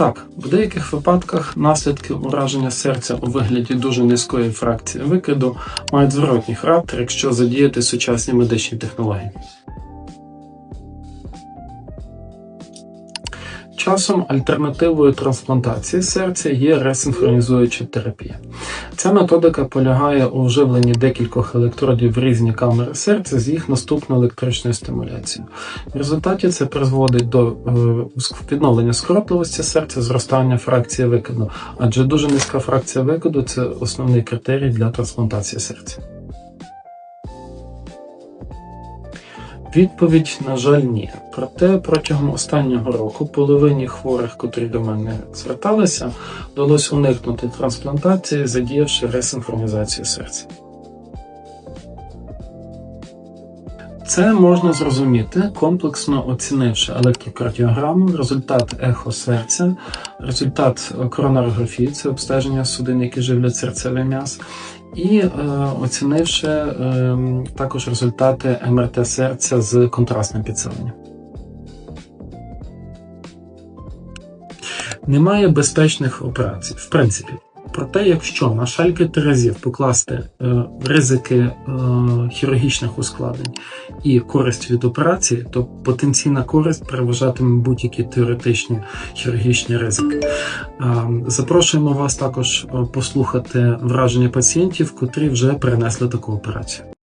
Так, в деяких випадках наслідки ураження серця у вигляді дуже низької фракції викиду мають зворотній характер, якщо задіяти сучасні медичні технології. Часом альтернативою трансплантації серця є ресинхронізуюча терапія. Ця методика полягає у вживленні декількох електродів в різні камери серця з їх наступною електричною стимуляцією. В результаті це призводить до е, відновлення скоротливості серця, зростання фракції викиду, адже дуже низька фракція викиду це основний критерій для трансплантації серця. Відповідь, на жаль, ні. Проте протягом останнього року половині хворих, котрі до мене зверталися, вдалося уникнути трансплантації, задіявши ресинхронізацію серця. Це можна зрозуміти, комплексно оцінивши електрокардіограму, результат ехо серця, результат коронарографії, це обстеження судин, які живлять серцевий м'яз, і е, оцінивши е, також результати МРТ серця з контрастним підсиленням. Немає безпечних операцій, в принципі. Проте, якщо на шальки терезів покласти е, ризики е, хірургічних ускладнень і користь від операції, то потенційна користь переважатиме будь-які теоретичні хірургічні ризики. Е, запрошуємо вас також послухати враження пацієнтів, котрі вже перенесли таку операцію.